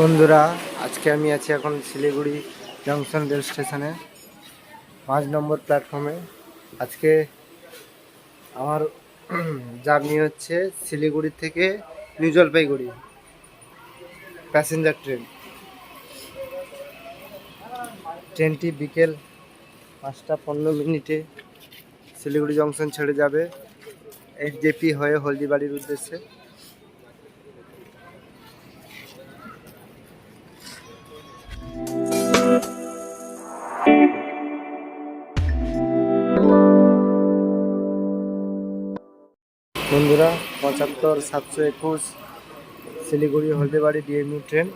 বন্ধুরা, আজকে আমি আছি এখন শিলিগুড়ি জংশন রেল স্টেশনে, পাঁচ নম্বর প্ল্যাটফর্মে। আজকে আমার জার্নি হচ্ছে শিলিগুড়ি থেকে নিউ জলপাইগুড়ি, প্যাসেঞ্জার ট্রেন। ট্রেনটি বিকেল পাঁচটা পনেরো মিনিটে শিলিগুড়ি জংশন ছেড়ে যাবে। এইচজেপি হয়ে হলদিবাড়ির উদ্দেশ্যে। পঁচাত্তর সাতশো একুশ, শিলিগুড়ি, হলদিবাড়ি, ডিএমইউ ট্রেন।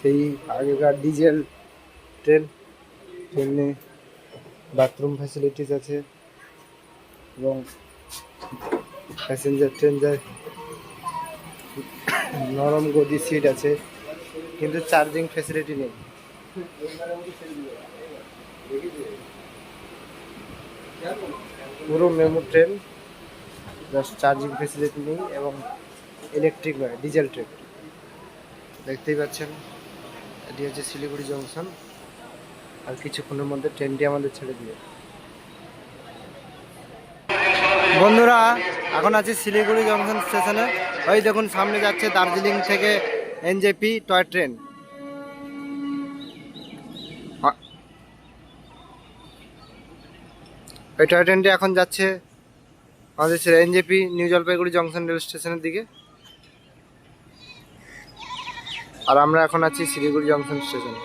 সেই আগেকার ডিজেল ট্রেন, ট্রেনে বাথরুম ফ্যাসিলিটিস আছে এবং প্যাসেঞ্জার ট্রেন যায়। নরম গদি সিট আছে, কিন্তু চার্জিং ফ্যাসিলিটি নেই। পুরো MEMU train. Just charging facility নেই এবং ইলেকট্রিক নয় ডিজেল ট্রেন দেখতেই পাচ্ছেন, এটি হচ্ছে শিলিগুড়ি জংশন আর কিছুক্ষণের মধ্যে ট্রেনটি আমাদের ছেড়ে দিয়ে বন্ধুরা, এখন আছি শিলিগুড়ি জংশন স্টেশনে ওই দেখুন, সামনে যাচ্ছে দার্জিলিং থেকে এনজেপি টয় ট্রেন। ওই টয় ট্রেনটি এখন যাচ্ছে আমাদের ছেলে NJP new Jalpaiguri junction rail স্টেশনের দিকে। আর আমরা এখন আছি শিলিগুড়ি জংশন স্টেশনে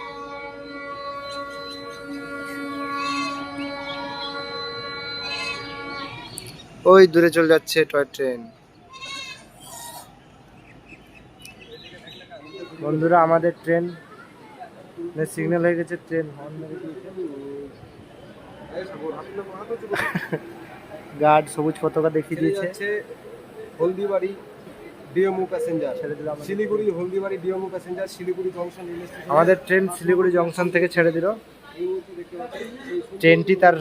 ওই দূরে চলে যাচ্ছে টয় ট্রেন বন্ধুরা, আমাদের ট্রেন সিগন্যাল হয়ে গেছে ট্রেন গার্ড সবুজ পতাকা দেখিয়ে দিয়েছে। Haldibari passenger. Siliguri Haldibari passenger Siliguri junction আমাদের ট্রেন শিলিগুড়ি জংশন থেকে ছেড়ে দিল। ট্রেনটি তার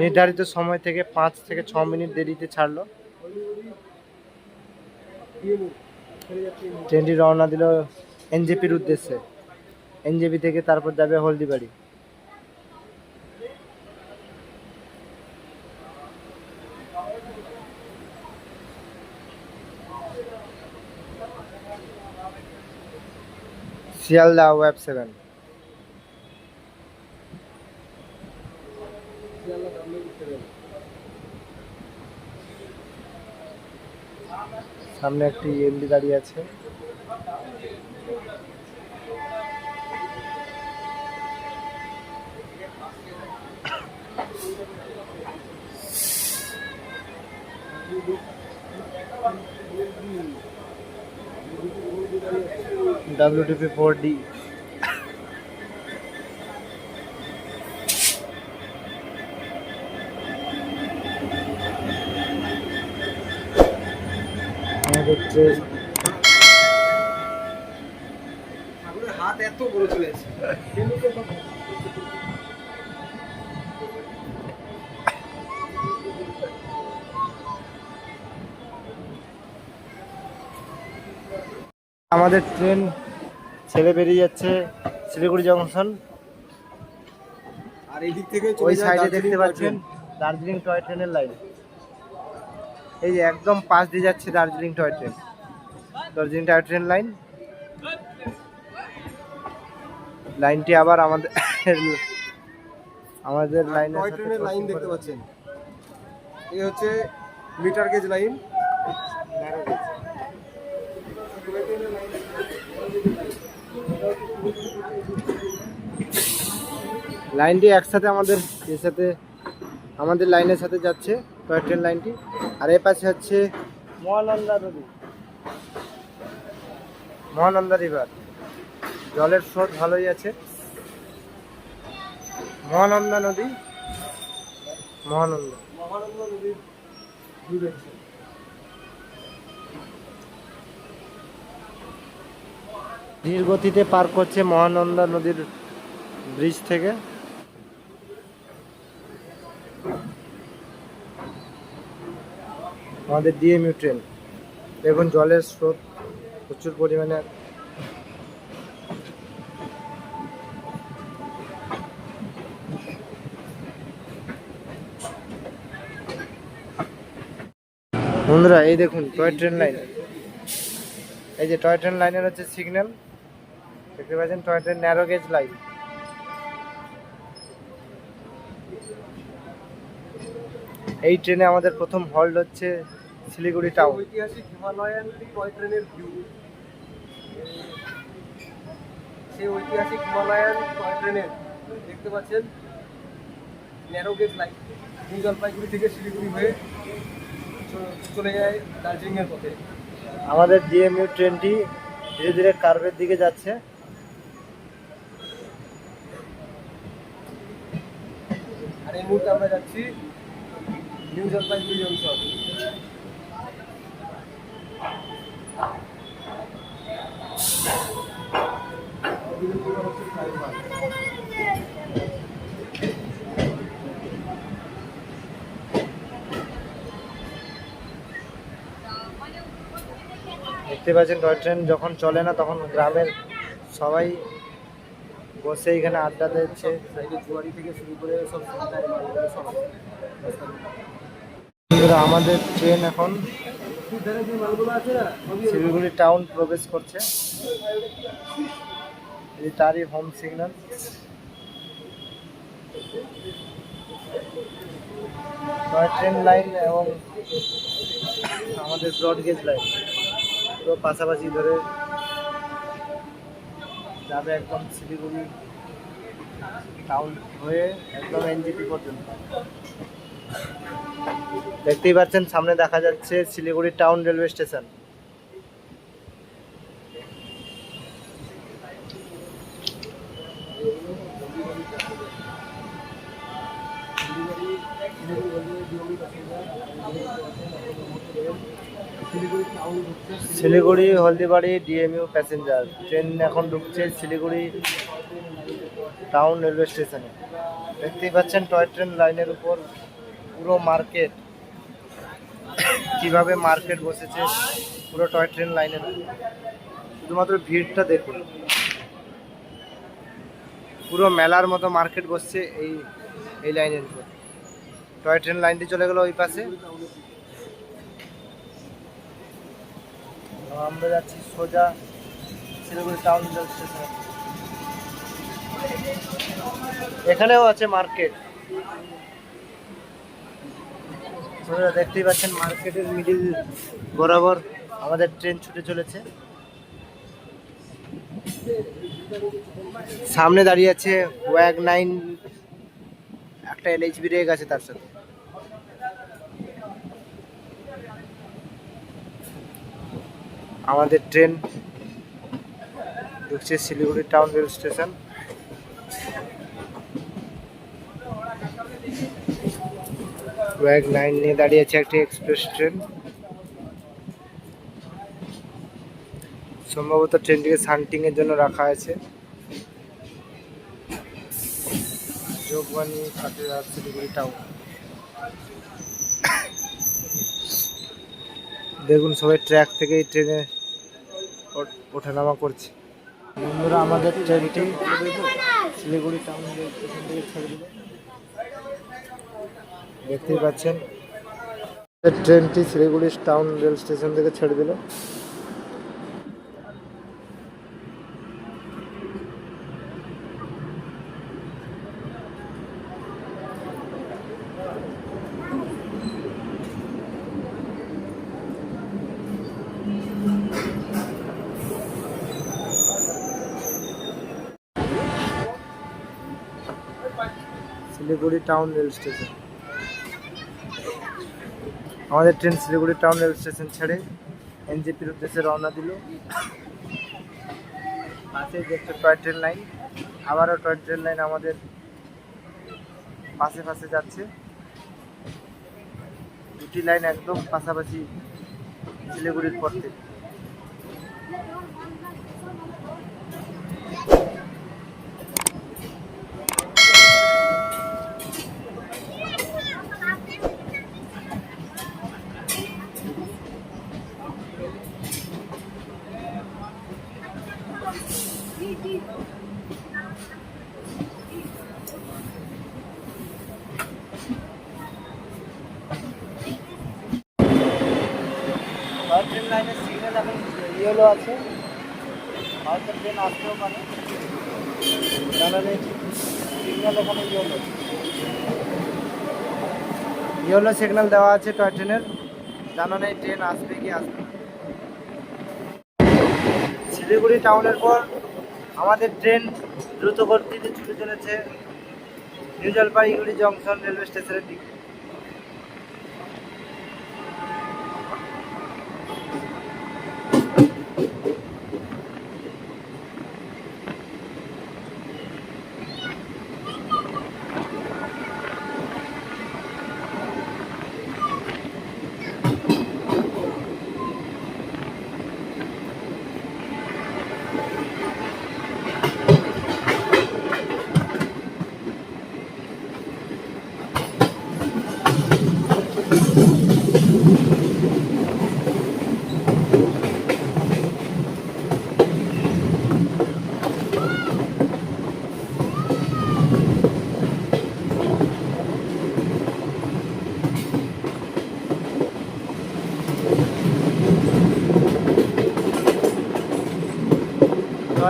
নির্ধারিত সময় থেকে পাঁচ থেকে ছ মিনিট দেরিতে ছাড়লো। ট্রেনটি রওনা দিল এনজেপির উদ্দেশ্যে। এনজেপি থেকে তারপর যাবে হলদিবাড়ি। Sealdah web seven. সামনে একটি এমডি দাঁড়িয়ে আছে ডাব্লিউটিপি ফোর ডি আমাদের ট্রেন ঠাকুরের হাত এত বড় চলে এসেছে আমাদের ট্রেন ছেড়ে বেরিয়ে যাচ্ছে শিলিগুড়ি জংশন। আর এই দিক থেকে ওই সাইডে দেখতে পাচ্ছেন দার্জিলিং টয় ট্রেনের লাইন এই যে একদম পাশ দিয়ে যাচ্ছে Darjeeling toy train Darjeeling toy train line লাইনটি আবার আমাদের আমাদের লাইনের টয় ট্রেনের লাইন দেখতে পাচ্ছেন। এই হচ্ছে মিটার গেজ লাইন লাইনটি একসাথে আমাদের এর সাথে, আমাদের লাইনের সাথে যাচ্ছে টয় ট্রেন লাইনটি। আর এ পাশে হচ্ছে মহানন্দা নদী। মহানন্দা রিভার জলের স্রোত ভালোই আছে। মহানন্দা নদী। মহানন্দা। মহানন্দ নদীর দূরে ধীর গতিতে পার করছে মহানন্দা নদীর ব্রিজ থেকে। আমাদের ডিএমইউ ট্রেন দেখুন, জলের স্রোত প্রচুর পরিমাণে। বন্ধুরা, এই দেখুন, টয় ট্রেন লাইন। এই যে টয় ট্রেন লাইনের হচ্ছে সিগন্যাল দেখতে পাচ্ছেন toy train narrow gauge line এই ট্রেনে আমাদের প্রথম হল্ট হচ্ছে শিলিগুড়ি টাউন ঐতিহাসিক হিমালয়ান টয় ট্রেনের ভিউ সেই ঐতিহাসিক হিমালয়ান টয় ট্রেনের দেখতে পাচ্ছেন narrow gauge line new Jalpaiguri থেকে শিলিগুড়ি হয়ে চলে যায় দার্জিলিংয়ের পথে। আমাদের ডিএমইউ ট্রেনটি ধীরে ধীরে কার্ভের দিকে যাচ্ছে। আর এই মুহূর্তে আমরা যাচ্ছি নিউ জলপাইগুড়ি জংশন দেখতে পাচ্ছেন টয় ট্রেন যখন চলে না, তখন গ্রামের সবাই বসে এখানে আড্ডা দিচ্ছে। থেকে করে আমাদের ট্রেন এখন শিলিগুড়ি টাউন প্রবেশ করছে। তারই হোম সিগন্যাল ট্রেন লাইন এবং আমাদের ব্রডগেজ লাইন পুরো পাশাপাশি ধরে যাবে একদম শিলিগুড়ি টাউন হয়ে একদম এনজিপি পর্যন্ত। দেখতেই পাচ্ছেন, সামনে দেখা যাচ্ছে Siliguri town railway station Siliguri, Haldibari DMU passenger train এখন ঢুকছে শিলিগুড়ি টাউন রেলওয়ে স্টেশনে দেখতেই পাচ্ছেন টয় ট্রেন লাইনের উপর পুরো মার্কেট কীভাবে মার্কেট বসেছে, পুরো টয় ট্রেন লাইনের। শুধুমাত্র ভিড়টা দেখুন। পুরো মেলার মতো মার্কেট বসছে এই এই লাইনের উপর। টয় ট্রেন লাইনটি চলে গেল ওই পাশে আর আমরা যাচ্ছি সোজা শিলিগুড়ি টাউন স্টেশনে এখানেও আছে মার্কেট দেখতেই পাচ্ছেন মার্কেটের মিডিল বরাবর আমাদের ট্রেন ছুটে চলেছে। সামনে দাঁড়িয়ে আছে ওয়াগ নাইন একটা এলএইচবি রেক আছে তার সাথে। আমাদের ট্রেন ঢুকছে শিলিগুড়ি টাউন রেল স্টেশন। ওয়াগ নাইন নিয়ে দাঁড়িয়ে আছে একটি এক্সপ্রেস ট্রেন। সম্ভবত ট্রেনটিকে শান্টিং এর জন্য রাখা আছে শিলিগুড়ি টাউন। দেখুন সবাই ট্র্যাক থেকে ট্রেনে ওঠানামা করছে। বন্ধুরা, আমাদের ট্রেনটি শিলিগুড়ি টাউন স্টেশন থেকে ছেড়ে দিল। দেখতেই পাচ্ছেন। ট্রেনটি শিলিগুড়ি টাউন রেল স্টেশন থেকে ছেড়ে দিল। শিলিগুড়ি টাউন রেল স্টেশন আমাদের train Siliguri town rail station ছেড়ে এনজেপির উদ্দেশ্যে রওনা দিল। পাশে দেখছে টয় ট্রেন লাইন আবারও টয় ট্রেন লাইন আমাদের পাশে পাশে যাচ্ছে। দুটি লাইন একদম পাশাপাশি শিলিগুড়ির পর ইয়েলো আছে। ট্রেন সিগন্যাল ইয়েলো সিগন্যাল দেওয়া আছে টয় ট্রেনের জানা নেই ট্রেন আসবে কি আসবে। শিলিগুড়ি টাউনের পর আমাদের ট্রেন দ্রুত গতিতে ছুটে চলেছে নিউ জলপাইগুড়ি জংশন রেলওয়ে স্টেশনের দিকে।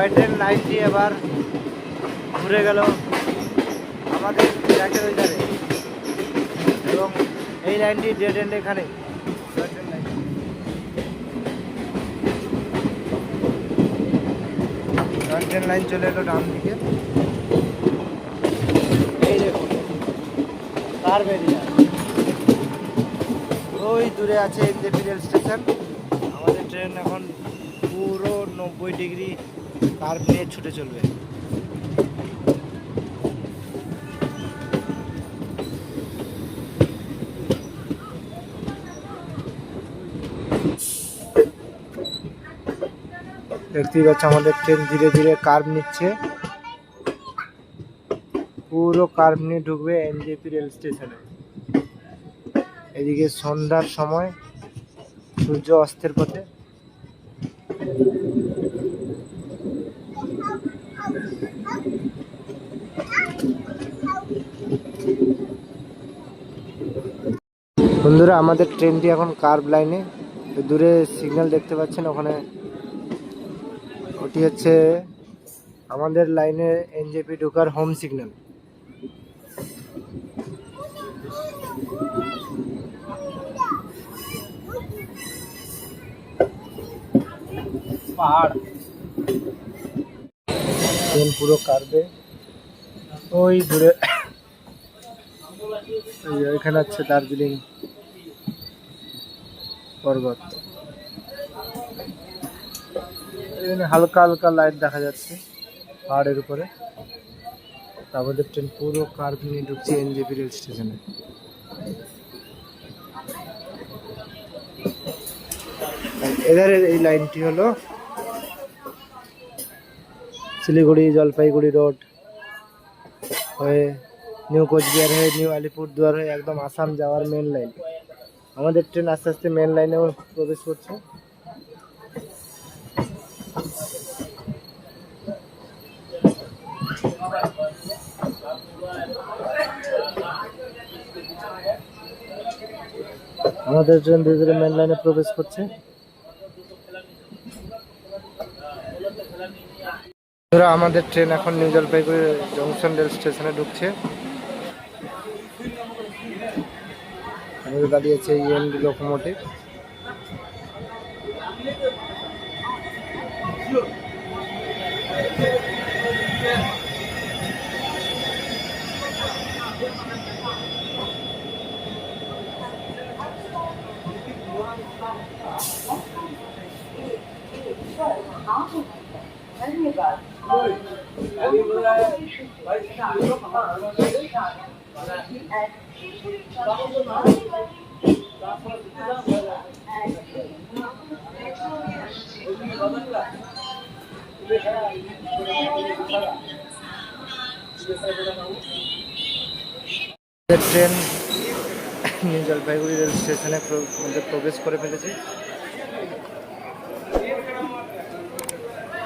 টয় ট্রেন এবার ঘুরে গেল আমাদের ট্র্যাকের ওই ধারে এবং এই লাইনটি ডেড এন্ড এখানে। ট্রেন লাইন চলে এলো ডান দিকে। এই দেখুন বেরিয়ে ওই দূরে আছে এনজেপি রেল স্টেশন। আমাদের ট্রেন এখন পুরো নব্বই ডিগ্রি কার্ভ নিয়ে ছুটে চলবে? দেখতেই পাচ্ছ আমাদের ট্রেন ধীরে ধীরে কার্ভ নিচ্ছে। পুরো কার্ভ নিয়ে ঢুকবে এনজেপি রেল স্টেশনে এদিকে সন্ধ্যার সময়, সূর্য অস্তের পথে। বন্ধুরা আমাদের ট্রেনটি এখন কার্ভ লাইনে দূরে সিগন্যাল দেখতে পাচ্ছেন ওখানে ওটি হচ্ছে আমাদের লাইনে এনজেপি ঢোকার হোম সিগন্যাল পাহাড়। ট্রেন পুরো কার্ভে ওই দূরে ওইখানে হচ্ছে দার্জিলিং। পর্বত। এখানে হালকা হালকা লাইট দেখা যাচ্ছে পাহাড়ের উপরে। আমাদের ট্রেন পুরো কার্ভ নিয়ে ঢুকছে এনজেপি রেল স্টেশনে এধারে এই লাইনটি হলো শিলিগুড়ি, জলপাইগুড়ি রোড হয়ে নিউ কোচবিহার হয়ে নিউ আলিপুরদুয়ার হয়ে একদম আসাম যাওয়ার মেন লাইন আমাদের ট্রেন আস্তে আস্তে মেন লাইনেও প্রবেশ করছে। আমাদের ট্রেন ধীরে ধীরে মেন লাইনে প্রবেশ করছে। আমাদের ট্রেন এখন নিউ জলপাইগুড়ি জংশন রেল স্টেশনে ঢুকছে। আমাদের দাঁড়িয়ে আছে END locomotive train new Jalpaiguri rail স্টেশনে প্র- প্রবেশ করে ফেলেছে।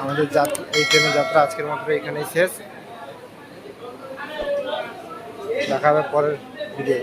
আমাদের এই ট্রেনের যাত্রা আজকের মাত্র এখানেই শেষ। দেখা হবে পরের ভিডিও